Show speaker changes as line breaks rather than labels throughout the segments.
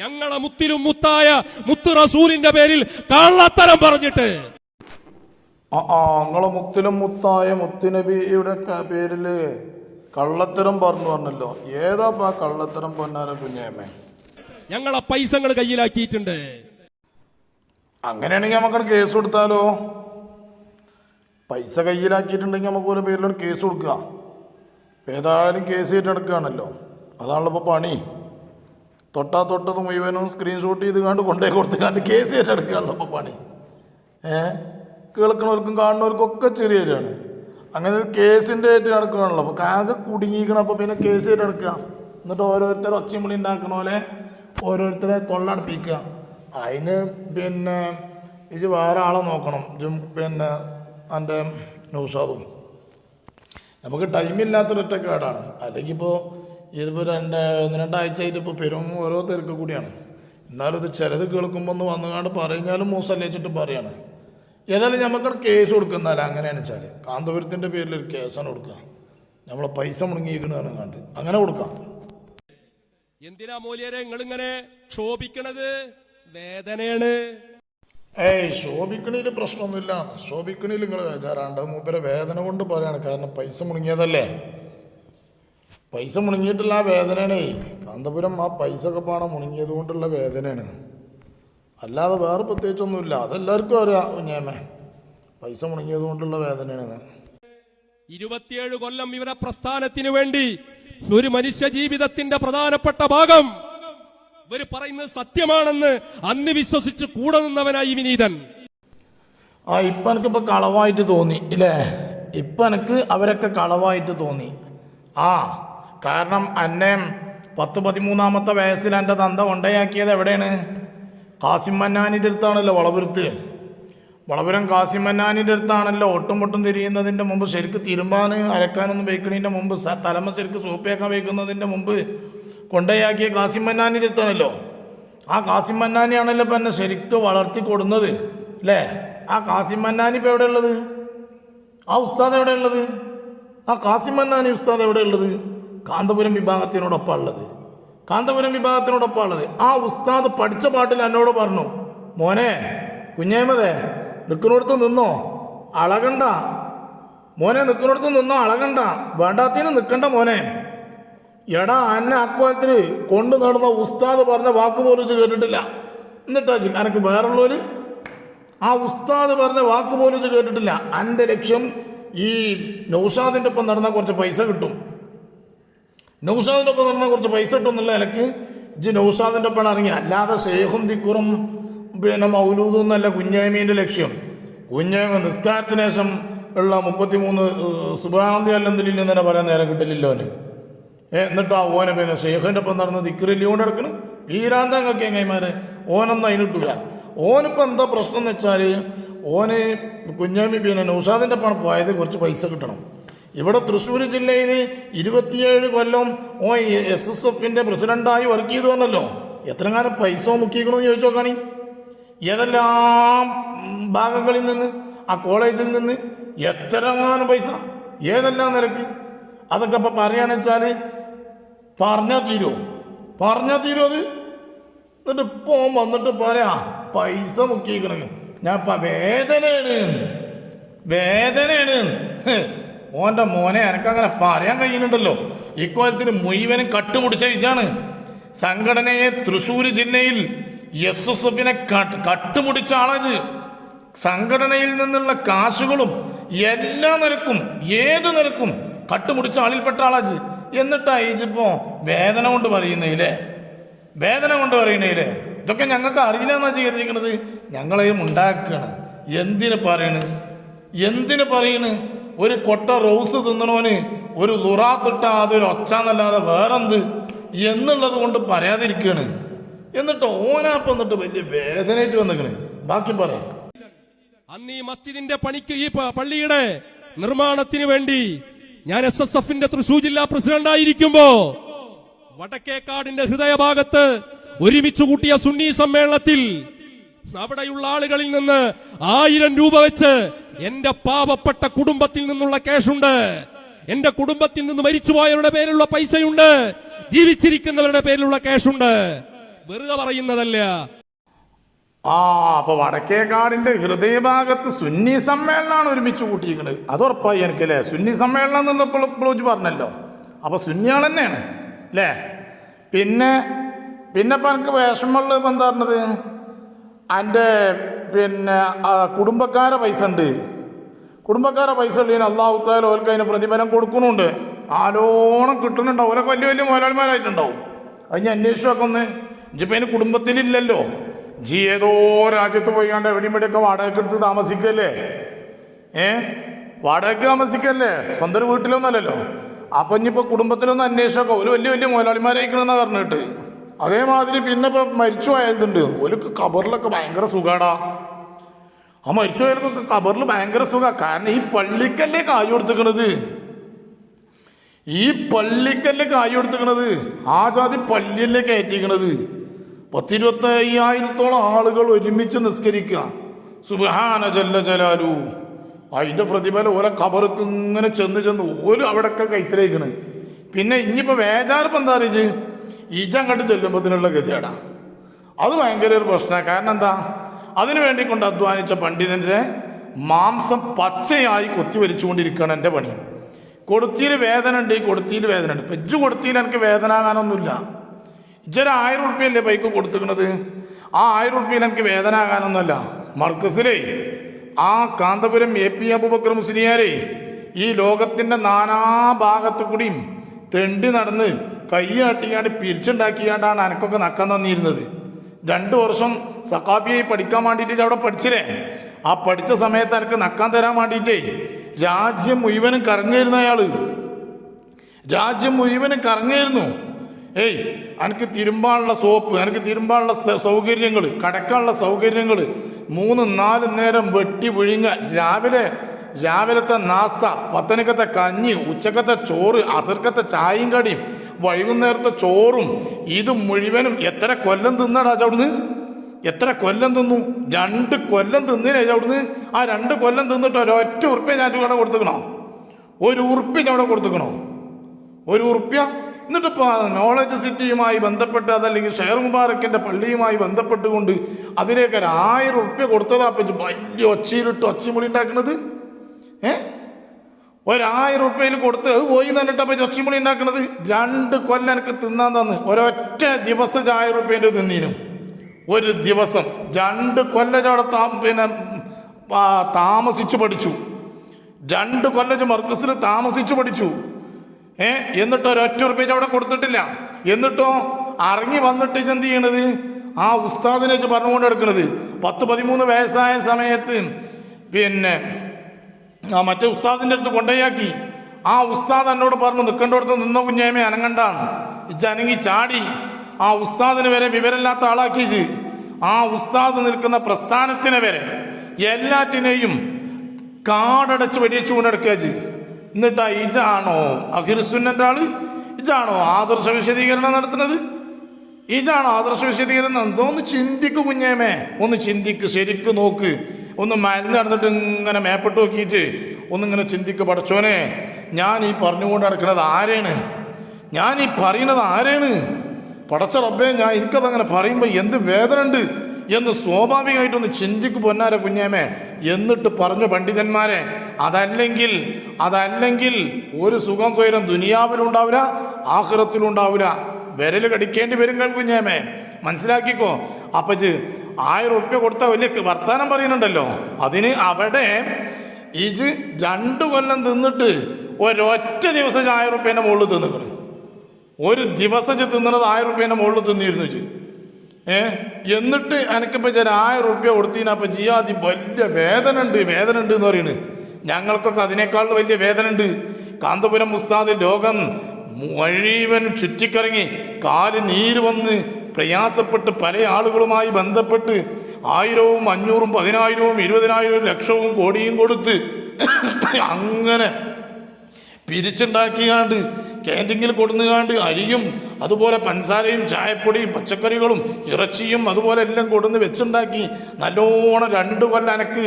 ഞങ്ങളെ മുത്തിലും മുത്തായ മുത്തു റസൂലിന്റെ പേരിൽ കള്ളത്തരം പറഞ്ഞിട്ട്.
ആ നിങ്ങളെ മുത്തിലും മുത്തായ മുത്തുനബിയുടെ പേരിൽ കള്ളത്തരം പറഞ്ഞു പറഞ്ഞല്ലോ. ഏതാപ്പാ കള്ളത്തരം പൊന്നാര കുഞ്ഞേമ്മേ
ഞങ്ങളെ പൈസകൾ കയ്യിലാക്കിയിട്ടുണ്ട്.
അങ്ങനെയാണെങ്കിൽ നമുക്ക് കേസ് കൊടുത്താലോ? പൈസ കയ്യിലാക്കിയിട്ടുണ്ടെങ്കിൽ നമുക്ക് ഒരു പേരിലൊരു കേസ് കൊടുക്കുക. ഇപ്പൊ ഏതായാലും കേസ് ഏറ്റെടുക്കുകയാണല്ലോ. അതാണല്ലോ ഇപ്പോൾ പണി. തൊട്ടാ തൊട്ടത് മുഴുവനും സ്ക്രീൻഷോട്ട് ചെയ്ത് കണ്ട് കൊണ്ടേ കൊടുത്ത് കണ്ട് കേസ് ഏറ്റെടുക്കുകയാണല്ലോ ഇപ്പോൾ പണി. ഏ? കേൾക്കണവർക്കും കാണുന്നവർക്കും ഒക്കെ ചെറിയ തരാണ് അങ്ങനെ കേസിന്റെ ആയിട്ട് നടക്കുകയാണല്ലോ അപ്പോൾ ആകെ കുടുങ്ങിക്കണം അപ്പോൾ പിന്നെ കേസ് ഏറ്റെടുക്കുക എന്നിട്ട് ഓരോരുത്തർ ഒച്ചമുളി ഉണ്ടാക്കണ പോലെ ഓരോരുത്തരെ തൊള്ളടപ്പിക്കുക. അതിന് പിന്നെ ഇത് വേറെ ആളെ നോക്കണം. ജും പിന്നെ എന്റെ നൗഷാദും. നമുക്ക് ടൈമില്ലാത്തൊരൊറ്റ കേടാണ്. അല്ലെങ്കിൽ ഇപ്പോൾ ഇതിപ്പോൾ രണ്ട് ഒന്ന് രണ്ടാഴ്ചയായിട്ട് ഇപ്പോൾ പെരും ഓരോ തിരക്ക് കൂടിയാണ്. എന്നാലും ഇത് ചിലത് കേൾക്കുമ്പോൾ ഒന്ന് വന്നുകാണ്ട് പറഞ്ഞാലും മോശമല്ലേ വെച്ചിട്ട് പറയാണ്. ഏതായാലും നമുക്കവിടെ കേസ് കൊടുക്കുന്നതല്ല അങ്ങനെയാണ് വെച്ചാൽ കാന്തപുരത്തിന്റെ പേരിൽ ഒരു കേസാണ് കൊടുക്കുക. നമ്മളെ പൈസ മുടങ്ങിയിരിക്കണതാണ് കണ്ട് അങ്ങനെ കൊടുക്കാം.
എന്തിനാ മൂല്യരെ നിങ്ങളിങ്ങനെ ക്ഷോഭിക്കണത്? വേദനയാണ്.
ഏയ് ശോഭിക്കണിയിൽ പ്രശ്നമൊന്നുമില്ല. ശോഭിക്കണിയിൽ നിങ്ങൾ ബേജാറാണ്ട് മൂപ്പരെ വേദന കൊണ്ട് പറയാണ്. കാരണം പൈസ മുടങ്ങിയതല്ലേ? പൈസ മുടങ്ങിയിട്ടുള്ള ആ വേദനയാണേ. കാന്തപുരം ആ പൈസ ഒക്കെ പാണം മുണുങ്ങിയത് കൊണ്ടുള്ള വേദനയാണ്. അല്ലാതെ വേറെ പ്രത്യേകിച്ചൊന്നുമില്ല. അതെല്ലാവർക്കും അറിയാം കുഞ്ഞേമ്മേ. പൈസ മുണുങ്ങിയത് കൊണ്ടുള്ള വേദനയാണ്
ഇരുപത്തിയേഴ് കൊല്ലം ഇവരെ പ്രസ്ഥാനത്തിനു വേണ്ടി ഒരു മനുഷ്യ ജീവിതത്തിന്റെ പ്രധാനപ്പെട്ട ഭാഗം. ഇവർ പറയുന്നത് സത്യമാണെന്ന് അന്ന് വിശ്വസിച്ച് കൂടെ നിന്നവനായി വിനീതൻ.
ആ ഇപ്പം എനിക്കിപ്പോൾ കളവായിട്ട് തോന്നി ഇല്ലേ? ഇപ്പം എനിക്ക് അവരൊക്കെ കളവായിട്ട് തോന്നി. ആ കാരണം അന്നെ പത്ത് പതിമൂന്നാമത്തെ വയസ്സിൽ എന്റെ തന്ത കൊണ്ടയാക്കിയത് എവിടെയാണ്? കാസിം മന്നാനിന്റെ അടുത്താണല്ലോ വളപുരത്ത്. വളപുരം കാസിം മന്നാനിന്റെ അടുത്താണല്ലോ ഒട്ടും പൊട്ടും തിരിയുന്നതിന്റെ മുമ്പ് ശരിക്ക് തിരുമ്പാൻ അരക്കാനൊന്നും വയ്ക്കുന്നതിന്റെ മുമ്പ് തലമ ശരിക്ക് സൂപ്പിയാക്കാൻ വയ്ക്കുന്നതിന്റെ മുമ്പ് കൊണ്ടയാക്കിയ കാസിം മന്നാനിന്റെ അടുത്താണല്ലോ. ആ കാസിം മന്നാനിയാണല്ലോ ഇപ്പം എന്നെ ശരിക്ക് വളർത്തി കൊടുന്നത് അല്ലേ? ആ കാസിം മന്നാനി ഇപ്പം എവിടെ ഉള്ളത്? ആ ഉസ്താദ് എവിടെ ഉള്ളത്? ആ കാസിം മന്നാനി ഉസ്താദ് എവിടെ ഉള്ളത്? കാന്തപുരം വിഭാഗത്തിനോടൊപ്പം ഉള്ളത്. കാന്തപുരം വിഭാഗത്തിനോടൊപ്പം ഉള്ളത്. ആ ഉസ്താദ് പഠിച്ച പാട്ടിൽ എന്നോട് പറഞ്ഞു മോനെ കുഞ്ഞേമതേ നിൽക്കുന്നിടത്ത് നിന്നോ? അളകണ്ട. മോനെ നിൽക്കുന്നിടത്ത് നിന്നോ? അളകണ്ട. വേണ്ടാത്തിന് നിൽക്കണ്ട മോനെ. എടാ അന്നെ അക്വാലത്തിൽ കൊണ്ടു നടന്ന ഉസ്താദ് പറഞ്ഞ വാക്ക് പോലും കേട്ടിട്ടില്ല. എന്നിട്ടാ എനക്ക് വേറുള്ളവര് ആ ഉസ്താദ് പറഞ്ഞ വാക്ക് പോലും കേട്ടിട്ടില്ല. എന്റെ ലക്ഷ്യം ഈ നൗഷാദിന്റെ ഒപ്പം നടന്ന കുറച്ച് പൈസ കിട്ടും. നൗഷാദിന്റെ ഒപ്പം നടന്ന കുറച്ച് പൈസ കിട്ടും ഇലക്ക് ഇജ്ജ് നൗസാദിന്റെ ഒപ്പം ഇറങ്ങി അല്ലാതെ സേഹും ദിക്കുറും പിന്നെ മൗലൂദും എന്നല്ല കുഞ്ഞായ്മീന്റെ ലക്ഷ്യം. കുഞ്ഞായ്മ നിസ്കാരത്തിന് ശേഷം ഉള്ള മുപ്പത്തിമൂന്ന് സുബാനന്ദി അല്ലെന്തിലില്ല എന്ന് തന്നെ പറയാൻ നേരം കിട്ടില്ലല്ലോ അവന്. ഏ, എന്നിട്ട് ആ ഓനെ പിന്നെ ഷെയ്ഖിന്റെ ഒപ്പം നടന്ന് ദിക്റില്ലി കൊണ്ട് കിടക്കണ് വീരാന്തങ്ങൾക്ക് എങ്ങൈമാരെ ഓനൊന്നും അതിനിട്ടില്ല ഓനിപ്പോൾ എന്താ പ്രശ്നം എന്ന് വെച്ചാൽ ഓന് കുഞ്ഞാമി പിന്നെ നൗഷാദിന്റെ ഒപ്പം പോയത് കുറച്ച് പൈസ കിട്ടണം. ഇവിടെ തൃശ്ശൂർ ജില്ലയിൽ ഇരുപത്തിയേഴ് കൊല്ലം ഓ എസ് എസ് എഫിന്റെ പ്രസിഡന്റായി വർക്ക് ചെയ്തു വന്നല്ലോ എത്രങ്ങാനും പൈസ മുക്കിക്കണമെന്ന് ചോദിച്ചു നോക്കാണി. ഏതെല്ലാം ഭാഗങ്ങളിൽ നിന്ന് ആ കോളേജിൽ നിന്ന് എത്ര എത്രങ്ങാനും പൈസ ഏതെല്ലാം നിരക്ക്? അതൊക്കെ ഇപ്പം പറയുകയാണെന്ന് വെച്ചാൽ പറഞ്ഞാൽ തീരുമോ പറഞ്ഞാൽ തീരുമോ അത്? എന്നിട്ട് ഇപ്പോൾ വന്നിട്ട് പറയാ പൈസ മുക്കിക്കണെന്ന് ഞാൻ ഇപ്പം വേദനയാണ്. വേദനയാണ്. ഓന്റെ മോനെ എനക്കങ്ങനെ പറയാൻ കഴിയുന്നുണ്ടല്ലോ. ഇക്കോലത്തിന് മുഴുവനും കട്ടുമുടിച്ച ഇജാണ്. സംഘടനയെ തൃശ്ശൂർ ജില്ലയിൽ എസ് എസ് എഫിനെ കട്ടുമുടിച്ച ആളാജ് സംഘടനയിൽ നിന്നുള്ള കാശുകളും എല്ലാ നിരക്കും ഏത് നിരക്കും കട്ടുമുടിച്ച ആളിൽപ്പെട്ട ആളാജ് എന്നിട്ട് ഈജിപ്പോ വേദന കൊണ്ട് പറയുന്നതിലേ. വേദന കൊണ്ട് പറയുന്നതിലേ. ഇതൊക്കെ ഞങ്ങൾക്ക് അറിയില്ല എന്നാ ചെയ്തിരിക്കുന്നത് ഞങ്ങളെയും ഉണ്ടാക്കുകയാണ് എന്തിന് പറയണ്? എന്തിന് പറയണ്? ഒരു കൊട്ട റോസ് തിന്നണോന് ഒരു ലുറാത്തിട്ട അതൊരു ഒച്ച എന്നല്ലാതെ വേറെന്ത്? എന്നുള്ളത് കൊണ്ട് പറയാതിരിക്കുകയാണ് എന്നിട്ട് ഓനാപ്പം എന്നിട്ട് വലിയ വേദനയായിട്ട് വന്നിക്കണ്. ബാക്കി പറയാം
അന്ന് ഈ മസ്ജിദിന്റെ പണിക്ക് ഈ പള്ളിയുടെ നിർമ്മാണത്തിന് വേണ്ടി ഞാൻ എസ് എസ് എഫിന്റെ തൃശൂർ ജില്ലാ പ്രസിഡന്റ് ആയിരിക്കുമ്പോ വടക്കേക്കാടിന്റെ ഹൃദയഭാഗത്ത് ഒരുമിച്ച് കൂട്ടിയ സുന്നി സമ്മേളനത്തിൽ അവിടെയുള്ള ആളുകളിൽ നിന്ന് ആയിരം രൂപ വെച്ച് എന്റെ പാവപ്പെട്ട കുടുംബത്തിൽ നിന്നുള്ള കേഷുണ്ട് എന്റെ കുടുംബത്തിൽ നിന്ന് മരിച്ചുപോയവരുടെ പേരിലുള്ള പൈസയുണ്ട്. ജീവിച്ചിരിക്കുന്നവരുടെ പേരിലുള്ള കേഷുണ്ട് വെറുതെ പറയുന്നതല്ല.
ആ അപ്പൊ വടക്കേക്കാടിന്റെ ഹൃദയഭാഗത്ത് സുന്നി സമ്മേളനമാണ് ഒരുമിച്ച് കൂട്ടിയിരിക്കുന്നത്. അത് ഉറപ്പായി എനിക്ക് അല്ലേ സുന്നി സമ്മേളനം എന്നുള്ള ഇപ്പോൾ പറഞ്ഞല്ലോ. അപ്പൊ സുന്നിയാൾ തന്നെയാണ് അല്ലേ? പിന്നെ പിന്നെ ഇപ്പം എനിക്ക് വിഷമമുള്ള ഇപ്പം എന്താ പറഞ്ഞത്? എന്റെ പിന്നെ കുടുംബക്കാരെ പൈസ ഉണ്ട്. കുടുംബക്കാരെ പൈസ ഉള്ളതിന് അള്ളാഹുത്തായാലും ഓർക്ക് അതിന് പ്രതിഫലം കൊടുക്കുന്നുണ്ട്. ആലോണം കിട്ടുന്നുണ്ടാവും. ഓരോ വലിയ വലിയ മുതലാളിമാരായിട്ടുണ്ടാവും. അത് ഞാൻ അന്വേഷിച്ചൊക്കെ ഒന്ന്. ഇപ്പം അതിന് കുടുംബത്തിലില്ലല്ലോ. ജി ഏതോ രാജ്യത്ത് പോയി കണ്ട് എവിടെയും ഇവിടെയൊക്കെ വാടകയ്ക്ക് എടുത്ത് താമസിക്കല്ലേ? ഏ? വാടകയ്ക്ക് താമസിക്കല്ലേ? സ്വന്തം വീട്ടിലൊന്നല്ലല്ലോ അപ്പം ഇനിയിപ്പോൾ കുടുംബത്തിലൊന്ന് അന്വേഷിച്ചൊക്കെ. ഒരു വലിയ വലിയ മുതലാളിമാരായിക്കണമെന്നാണ് പറഞ്ഞിട്ട്. അതേമാതിരി പിന്നെ ഇപ്പം മരിച്ചു പോയതുണ്ട് ഒരു കബറിലൊക്കെ ഭയങ്കര സുഖാടാ. ആ മരിച്ചു പോയവർക്കൊക്കെ കബറിൽ ഭയങ്കര സുഖ. കാരണം ഈ പള്ളിക്കല്ലേ കായ് കൊടുത്തിക്കണത്? ഈ പള്ളിക്കല്ലേ കായ് കൊടുത്തിക്കണത്? ആ ജാതി പള്ളിയല്ലേ കയറ്റിക്കണത്? പത്തിരുപത്തി അയ്യായിരത്തോളം ആളുകൾ ഒരുമിച്ച് നിസ്കരിക്കുക. സുബഹാന ജല്ല ജലാലു. അതിന്റെ പ്രതിഫലം ഓരോ കബർക്ക് ഇങ്ങനെ ചെന്ന് ചെന്ന് ഓരോ അവിടെയൊക്കെ കൈസലേക്കണ്. പിന്നെ ഇനിയിപ്പോ വേജാറിപ്പം എന്താ അറിയിച്ച്? ഈജ അങ്ങോട്ട് ചെല്ലുമ്പോഴത്തിനുള്ള ഗതിയാടാ അത് ഭയങ്കര ഒരു പ്രശ്നമാണ് കാരണം എന്താ? അതിനു വേണ്ടി കൊണ്ട് അധ്വാനിച്ച പണ്ഡിതന്റെ മാംസം പച്ചയായി കൊത്തിവലിച്ചുകൊണ്ടിരിക്കുകയാണ് എന്റെ പണി. കൊടുത്തിയിൽ വേദന ഉണ്ട് ഈ കൊടുത്തിയിൽ വേദന ഉണ്ട് ഇപ്പം കൊടുത്തിയിൽ എനിക്ക് വേദന ആകാനൊന്നുമില്ല ഇജ്ജൊരു ആയിരം ഉറുപ്പ്യല്ലേ ബൈക്ക് കൊടുത്തിക്കണത് ആ ആയിരം ഉറുപ്പ്യയിൽ എനിക്ക് വേദന ആകാനൊന്നുമല്ല മർക്കസിലേ ആ കാന്തപുരം എ പി അബുബക്കർ മുസ്ലിയാരെ ഈ ലോകത്തിന്റെ നാനാഭാഗത്തു കൂടിയും തെണ്ടി നടന്ന് കൈയാട്ടിയാണ്ട് പിരിച്ചുണ്ടാക്കിയാണ്ടാണ് എനിക്കൊക്കെ നക്കം തന്നിരുന്നത്. രണ്ട് വർഷം സക്കാഫിയായി പഠിക്കാൻ വേണ്ടിയിട്ട് അവിടെ പഠിച്ചില്ലേ? ആ പഠിച്ച സമയത്ത് എനിക്ക് നക്കാൻ തരാൻ വേണ്ടിയിട്ടേ രാജ്യം മുഴുവനും കറങ്ങിയിരുന്നു അയാൾ. രാജ്യം മുഴുവനും കറങ്ങിയിരുന്നു. ഏയ് എനിക്ക് തിരുമ്പാനുള്ള സോപ്പ് എനിക്ക് തിരുമ്പാനുള്ള സൗകര്യങ്ങൾ കടക്കാനുള്ള സൗകര്യങ്ങൾ മൂന്ന് നാല് നേരം വെട്ടി വിഴുങ്ങ രാവിലെ രാവിലത്തെ നാസ്ത പത്തനക്കത്തെ കഞ്ഞി ഉച്ചക്കത്തെ ചോറ് അസർക്കത്തെ ചായയും കടിയും വൈകുന്നേരത്തെ ചോറും ഇത് മുഴുവനും എത്ര കൊല്ലം തിന്നടാ അവിടുന്ന്? എത്ര കൊല്ലം തിന്നു? രണ്ട് കൊല്ലം തിന്നില്ലേ അവിടുന്ന്. ആ രണ്ട് കൊല്ലം തിന്നിട്ട് ഒരൊറ്റ ഉറുപ്പ്യ ഞാൻ അവിടെ കൊടുത്തുക്കണോ? ഒരു ഉറുപ്പ്യ അവിടെ കൊടുത്തുക്കണോ? ഒരു ഉറുപ്പ്യ? എന്നിട്ടിപ്പോൾ നോളജ് സിറ്റിയുമായി ബന്ധപ്പെട്ട് അതല്ലെങ്കിൽ ഷെയർ മുബാറക്കിന്റെ പള്ളിയുമായി ബന്ധപ്പെട്ടുകൊണ്ട് അതിലേക്ക് ഒരു ആയിരം ഉറുപ്പ്യ കൊടുത്തതാ അപ്പം വലിയ ഒച്ചയിലിട്ട് ഒച്ചമുളി ഉണ്ടാക്കുന്നത് ഏ? ഒരായിരം ഉറുപ്പ്യയിൽ കൊടുത്ത് അത് പോയി എന്നിട്ട് ചച്ചിമുളി ഉണ്ടാക്കുന്നത് രണ്ട് കൊല്ലം എനിക്ക് തിന്നാൻ തന്ന്. ഒരൊറ്റ ദിവസം ആയിരം ഉറുപ്പ്യന്റെ തിന്നീനു ഒരു ദിവസം. രണ്ട് കൊല്ലം അവിടെ താ പിന്നെ താമസിച്ച് പഠിച്ചു. രണ്ട് കൊല്ലം മർക്കസിൽ താമസിച്ച് പഠിച്ചു. ഏ എന്നിട്ടോ ഒരൊറ്റ ഉറുപ്പ്യ അവിടെ കൊടുത്തിട്ടില്ല. എന്നിട്ടോ ഇറങ്ങി വന്നിട്ട് ചെന്ത് ചെയ്യണത്? ആ ഉസ്താദിനെ വെച്ച് പറഞ്ഞുകൊണ്ട് എടുക്കണത് പത്ത് പതിമൂന്ന് വയസ്സായ സമയത്ത് പിന്നെ ആ മറ്റേ ഉസ്താദിന്റെ അടുത്ത് കൊണ്ടയാക്കി. ആ ഉസ്താദ് എന്നോട് പറഞ്ഞു നിൽക്കേണ്ടടുത്ത് നിന്ന കുഞ്ഞേമേ അനങ്ങണ്ട ജനങ്ങി ചാടി. ആ ഉസ്താദിന് വരെ വിവരമില്ലാത്ത ആളാക്കിച്ച് ആ ഉസ്താദ് നിൽക്കുന്ന പ്രസ്ഥാനത്തിനെ വരെ എല്ലാറ്റിനെയും കാടടച്ച് വെടിയച്ചു കൊണ്ടെടുക്കുക എന്നിട്ടാ ഇജാണോ അഖിർസുന്നന്റെ ആൾ? ഇജാണോ ആദർശ വിശദീകരണം നടത്തുന്നത്? ഇജാണോ ആദർശ വിശദീകരണം? എന്തോന്ന് ഒന്ന് ചിന്തിക്ക് കുഞ്ഞേമേ ഒന്ന് ചിന്തിക്ക് ശരിക്ക് നോക്ക്. ഒന്ന് മരുന്ന് നടന്നിട്ട് ഇങ്ങനെ മേപ്പെട്ട് നോക്കിയിട്ട് ഒന്നിങ്ങനെ ചിന്തിക്കുക പഠിച്ചോനെ ഞാൻ ഈ പറഞ്ഞുകൊണ്ട് നടക്കുന്നത് ആരെയാണ് ഞാൻ ഈ പറയുന്നത് ആരാണ്? പടച്ച റബ്ബേ ഞാൻ എനിക്കതങ്ങനെ പറയുമ്പോൾ എന്ത് വേദന ഉണ്ട് എന്ന് സ്വാഭാവികമായിട്ടൊന്ന് ചിന്തിക്ക് പൊന്നാര കുഞ്ഞേമേ. എന്നിട്ട് പറഞ്ഞു പണ്ഡിതന്മാരെ അതല്ലെങ്കിൽ അതല്ലെങ്കിൽ ഒരു സുഖം തുയരം ദുനിയാവിലുണ്ടാവില്ല ആഹ്റത്തിലുണ്ടാവില്ല. വിരൽ കടിക്കേണ്ടി വരും കുഞ്ഞേമേ. മനസ്സിലാക്കിക്കോ? അപ്പച്ച് ആയിരം ഉറുപ്പ്യ കൊടുത്ത വലിയ വർത്താനം പറയുന്നുണ്ടല്ലോ. അതിന് അവിടെ ഇജ് രണ്ടു കൊല്ലം തിന്നിട്ട് ഒരൊറ്റ ദിവസം ആയിരം ഉറുപ്പ്യന്റെ മുകളിൽ തിന്നിക്കണ് ഒരു ദിവസം തിന്നണത് ആയിരം റുപ്യേന്റെ മുകളിൽ തിന്നിരുന്നു ഇജ്ജ് ഏ? എന്നിട്ട് എനിക്കിപ്പോൾ ചില ആയിരം റുപ്യ കൊടുത്തീനപ്പോൾ ജിയാദി വലിയ വേദന ഉണ്ട് വേദന ഉണ്ട് എന്ന് പറയുന്നത് ഞങ്ങൾക്കൊക്കെ അതിനേക്കാൾ വലിയ വേദന ഉണ്ട് കാന്തപുരം മുസ്താദ് ലോകം മുഴുവൻ ചുറ്റിക്കറങ്ങി കാൽ നീര് വന്ന് പ്രയാസപ്പെട്ട് പല ആളുകളുമായി ബന്ധപ്പെട്ട് ആയിരവും അഞ്ഞൂറും പതിനായിരവും ഇരുപതിനായിരവും ലക്ഷവും കോടിയും കൊടുത്ത് അങ്ങനെ പിരിച്ചുണ്ടാക്കിയാണ്ട് ക്യാന്റീനിൽ കൊടുന്നുകാണ്ട് അരിയും അതുപോലെ പഞ്ചസാരയും ചായപ്പൊടിയും പച്ചക്കറികളും ഇറച്ചിയും അതുപോലെ എല്ലാം കൊടുന്ന് വെച്ചുണ്ടാക്കി നല്ലോണം രണ്ടു കൊല്ലം എനക്ക്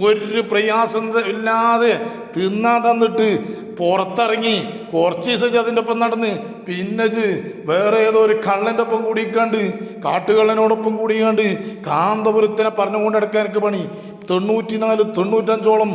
ഒരു പ്രയാസം ഇല്ലാതെ തിന്നാൻ തന്നിട്ട് പുറത്തിറങ്ങി കുറച്ച് ദിവസം അതിന്റെ ഒപ്പം നടന്ന്. പിന്നെ വേറെ ഏതോ ഒരു കള്ളന്റെ ഒപ്പം കൂടിക്കാണ്ട് കാട്ടുകള്ളനോടൊപ്പം കൂടിക്കാണ്ട് കാന്തപുരത്തിനെ പറഞ്ഞുകൊണ്ട് നടക്കാൻ എനിക്ക് പണി. തൊണ്ണൂറ്റിനാല് തൊണ്ണൂറ്റഞ്ചോളം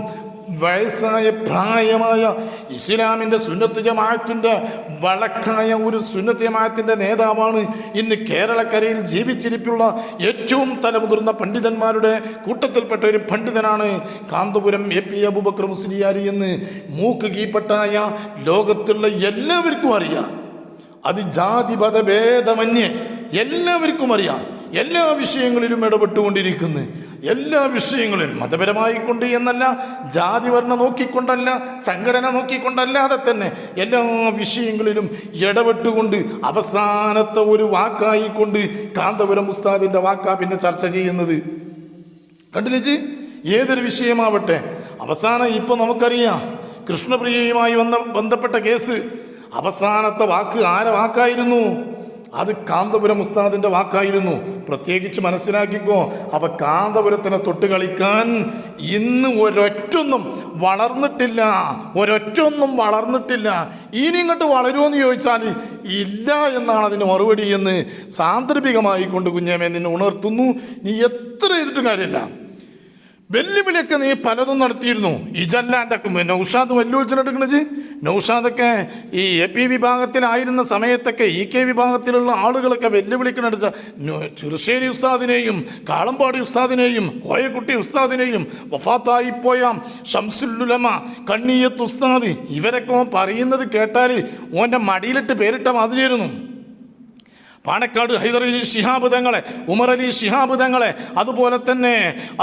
വയസ്സായ പ്രായമായ ഇസ്ലാമിന്റെ സുന്നത്ത് ജമാഅത്തിന്റെ വളക്കായ ഒരു സുന്നത്ത് ജമാഅത്തിന്റെ നേതാവാണ് ഇന്ന് കേരളക്കരയിൽ ജീവിച്ചിരിപ്പുള്ള ഏറ്റവും തലമുതിർന്ന പണ്ഡിതന്മാരുടെ കൂട്ടത്തിൽപ്പെട്ട ഒരു പണ്ഡിതനാണ് കാന്തപുരം എ പി അബുബക്കർ മുസ്ലിയാരി എന്ന് മൂക്ക് കീപ്പട്ടായ ലോകത്തുള്ള എല്ലാവർക്കും അറിയാം. അത് ജാതിപഥഭേദമന്യേ എല്ലാവർക്കും അറിയാം. എല്ലാ വിഷയങ്ങളിലും ഇടപെട്ടുകൊണ്ടിരിക്കുന്നു. എല്ലാ വിഷയങ്ങളിലും മതപരമായിക്കൊണ്ട് എന്നല്ല ജാതി വർണ നോക്കിക്കൊണ്ടല്ല സംഘടന നോക്കിക്കൊണ്ടല്ലാതെ തന്നെ എല്ലാ വിഷയങ്ങളിലും ഇടപെട്ടുകൊണ്ട് അവസാനത്തെ ഒരു വാക്കായിക്കൊണ്ട് കാന്തപുരം ഉസ്താദിന്റെ വാക്കാ പിന്നെ ചർച്ച ചെയ്യുന്നത്. കണ്ടില്ലേ? ഏതൊരു വിഷയമാവട്ടെ അവസാനം ഇപ്പോൾ നമുക്കറിയാം കൃഷ്ണപ്രിയയുമായി വന്ന ബന്ധപ്പെട്ട കേസ്. അവസാനത്തെ വാക്ക് ആരെ വാക്കായിരുന്നു? അത് കാന്തപുരം ഉസ്താദിന്റെ വാക്കായിരുന്നു. പ്രത്യേകിച്ച് മനസ്സിലാക്കിക്കോ അപ്പൊ കാന്തപുരത്തിനെ തൊട്ട് കളിക്കാൻ ഇന്ന് ഒരൊറ്റൊന്നും വളർന്നിട്ടില്ല ഒരൊറ്റൊന്നും വളർന്നിട്ടില്ല. ഇനി ഇങ്ങോട്ട് വളരുമെന്ന് ചോദിച്ചാൽ ഇല്ല എന്നാണ് അതിന് മറുപടി എന്ന് സാന്ദർഭികമായി കൊണ്ട് കുഞ്ഞേമേ നിന്നെ ഉണർത്തുന്നു. നീ എത്ര ചെയ്തിട്ടും കാര്യമില്ല. വെല്ലുവിളിയൊക്കെ നീ പലതും നടത്തിയിരുന്നു. ഇജല്ലാന്റെ നൗഷാദ് വെല്ലുവിളിച്ചിട്ടെടുക്കണത് നൗഷാദൊക്കെ ഈ എ പി വിഭാഗത്തിലായിരുന്ന സമയത്തൊക്കെ ഇ കെ വിഭാഗത്തിലുള്ള ആളുകളൊക്കെ വെല്ലുവിളിക്കണടിച്ച ചെറുശ്ശേരി ഉസ്താദിനെയും കാളമ്പാടി ഉസ്താദിനെയും കോയക്കുട്ടി ഉസ്താദിനെയും വഫാത്തായിപ്പോയ ഷംസുല്ലുലമ കണ്ണീയത്ത് ഉസ്താദ് ഇവരൊക്കെ പറയുന്നത് കേട്ടാൽ ഓന്റെ മടിയിലിട്ട് പേരിട്ട മാതിരിയായിരുന്നു. പാണക്കാട് ഹൈദറലി ശിഹാബുദങ്ങളെ ഉമറലി തങ്ങളെ ഉമർ അലി ശിഹാബ് തങ്ങളെ അതുപോലെ തന്നെ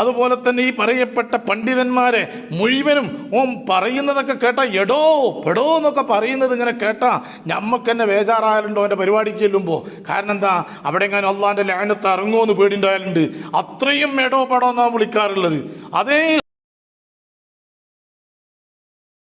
അതുപോലെ തന്നെ ഈ പറയപ്പെട്ട പണ്ഡിതന്മാരെ മുഴുവനും ഓം പറയുന്നതൊക്കെ കേട്ടാ എടോ പെടോ എന്നൊക്കെ പറയുന്നത് ഇങ്ങനെ കേട്ടാ ഞമ്മക്ക് തന്നെ ബേജാറായാലുണ്ടോ എന്റെ പരിപാടിക്ക് ചെല്ലുമ്പോൾ കാരണം എന്താ അവിടെ ഞാൻ അള്ളാന്റെ ലാനത്ത് ഇറങ്ങുമോ എന്ന് പേടിണ്ടായാലുണ്ട്. അത്രയും എടോ പെടോ എന്നാണ് വിളിക്കാറുള്ളത്. അതേ